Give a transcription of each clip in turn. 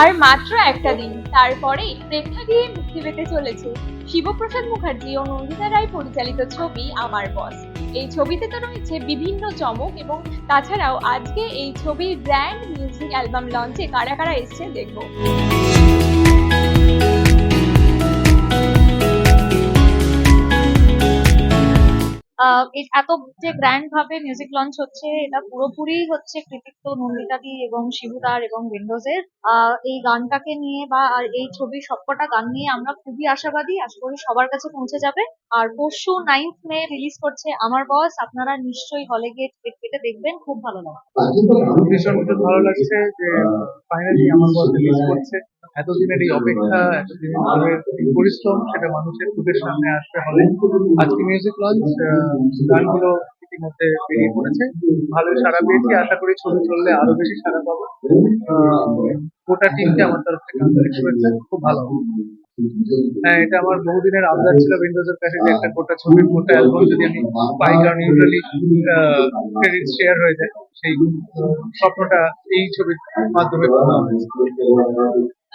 আর মাত্র একটা দিন। তারপরে প্রেক্ষাগৃহে মুক্তি পেতে চলেছে শিবপ্রসাদ মুখার্জি ও নন্দিতা রায় পরিচালিত ছবি আমার বস। এই ছবিতে তো রয়েছে বিভিন্ন চমক এবং তাছাড়াও আজকে এই ছবির ব্র্যান্ড মিউজিক অ্যালবাম লঞ্চে কারা কারা এসছে দেখব। এত যে গ্র্যান্ড ভাবে মিউজিক লঞ্চ হচ্ছে, এটা পুরোপুরি হচ্ছে কৃতিত্ব নন্দিতাদি এবং শিবুদার এবং উইন্ডোজের এই গানটাকে নিয়ে বা আর এই ছবির সবকটা গান নিয়ে আমরা খুবই আশাবাদী। আশা করি সবার কাছে পৌঁছে যাবে। আর পরশু নাইন্থ মে রিলিজ করছে আমার বস আপনারা নিশ্চয়ই হলে গিয়ে টিকিট কেটে দেখবেন। খুব ভালো লাগবে। ভীষণ ভালো লাগছে যে ফাইনালি আমার বস রিলিজ করছে। এতদিনের এই অপেক্ষা, এতদিনের পরিশ্রম সেটা মানুষের চোখের সামনে আসতে হবে আজকে মিউজিক লঞ্চ গানগুলো ইতিমধ্যে বেরিয়ে পড়েছে। ভালোই সাড়া পেয়েছি। আশা করি ছবি চললে আরও বেশি সারা পাবো। গোটা টিমকে আমার তরফ থেকে আন্তরিক শুভেচ্ছা। খুব ভালো হ্যাঁ এটা আমার বহুদিনের আবদার ছিল উইন্ডোজের কাছে যে একটা গোটা ছবির গোটা অ্যালবাম যদি আমি পাই, কারণ ইউজুয়ালি ক্রেডিট শেয়ার হয়ে যায়। সেই স্বপ্নটা এই ছবির মাধ্যমে হয়েছে।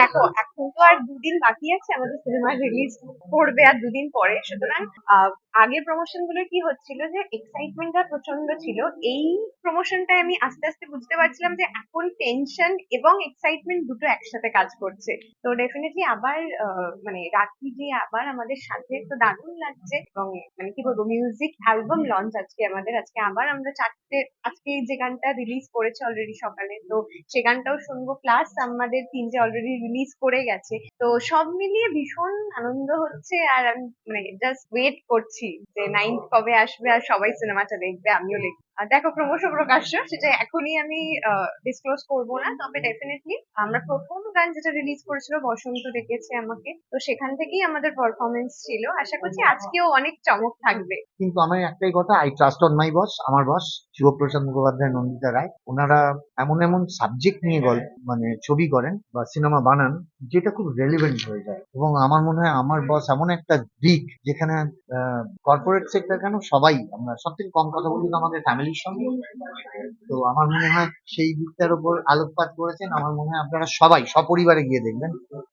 দেখো, এখন তো আর দুদিন বাকি আছে, আমাদের সিনেমা রিলিজ করবে আর দুদিন পরে। সুতরাং আগের প্রমোশনগুলো কি হচ্ছিল যে এক্সাইটমেন্টটা প্রচণ্ড ছিল। এই প্রমোশনটায় আমি আস্তে আস্তে বুঝতে পারছিলাম যে, এখন টেনশন এবং এক্সাইটমেন্ট দুটো একসাথে কাজ করছে। তো ডেফিনেটলি আবার মানে রাখি যে আবার আমাদের সাথে তো দারুণ লাগছে এবং মানে কি বলব মিউজিক অ্যালবাম লঞ্চ আজকে আমাদের। আজকে আবার আমরা চারটে, আজকে যে গানটা রিলিজ করেছে অলরেডি সকালে, তো সে গানটাও শুনব। প্লাস আমাদের তিনটে অলরেডি রিলিজ করে গেছে। তো সব মিলিয়ে ভীষণ আনন্দ হচ্ছে আর আমি মানে জাস্ট ওয়েট করছি যে নাইন্থ কবে আসবে আর সবাই সিনেমাটা দেখবে আমিও দেখব। আর দেখো ক্রমশ প্রকাশ্য সেটা এখনই আমি ডিসক্লোজ করব না তবে ডেফিনেটলি আমরা প্রথম গান যেটা রিলিজ করেছিল বসন্ত ডেকেছে আমাকে। তো সেখান থেকেই আমাদের পারফরমেন্স ছিল। আশা করছি আজকেও অনেক চমক থাকবে। কিন্তু আমার একটাই কথা I trust on my boss আমার বস শিবপ্রসাদ মুখোপাধ্যায় নন্দিতা রায় ওনারা এমন এমন সাবজেক্ট নিয়ে গল্প মানে ছবি করেন বা সিনেমা বানান, যেটা খুব রেলিভেন্ট হয়ে যায়। এবং আমার মনে হয় আমার বস এমন একটা দিক যেখানে কর্পোরেট সেক্টর কেন? সবাই। আমরা সব থেকে কম কথা বলি আমাদের ফ্যামিলির সঙ্গে। তো আমার মনে হয় সেই দিকটার উপর আলোকপাত করেছেন। আমার মনে হয় আপনারা সবাই, সপরিবারে গিয়ে দেখবেন,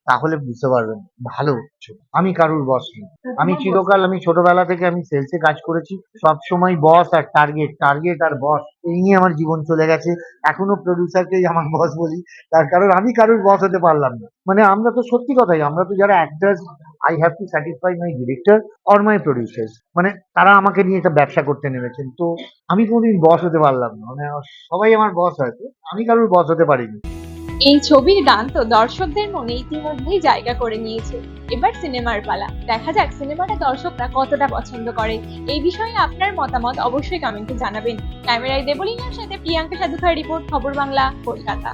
তাহলে বুঝতে পারবেন, ভালো আমি কারুর বস নই। আমি চিরকাল, আমি ছোটবেলা থেকে আমি সেলসে কাজ করেছি। সব সময় বস আর টার্গেট টার্গেট আর বস এই নিয়ে আমার জীবন চলে গেছে। এখনও প্রডিউসারকেই আমার বস বলি। তার কারণ আমি কারুর বস হতে পারলাম না। মানে আমরা তো সত্যি কথাই, আমরা তো যারা actors I have to satisfy my director or my producers মানে তারা আমাকে নিয়ে একটা ব্যবসা করতে নেমেছেন। তো আমি কোনোদিন বস হতে পারলাম না। মানে সবাই আমার বস হয়তো আমি কারুর বস হতে পারিনি। এই ছবির গান তো দর্শকদের মনে ইতিমধ্যেই জায়গা করে নিয়েছে। এবার সিনেমার পালা। দেখা যাক সিনেমাটা দর্শকরা কতটা পছন্দ করে। এই বিষয়ে আপনার মতামত অবশ্যই কমেন্টে জানাবেন। ক্যামেরায় দেবলিনার সাথে প্রিয়াঙ্কা সাধুখার রিপোর্ট, খবর বাংলা, কলকাতা।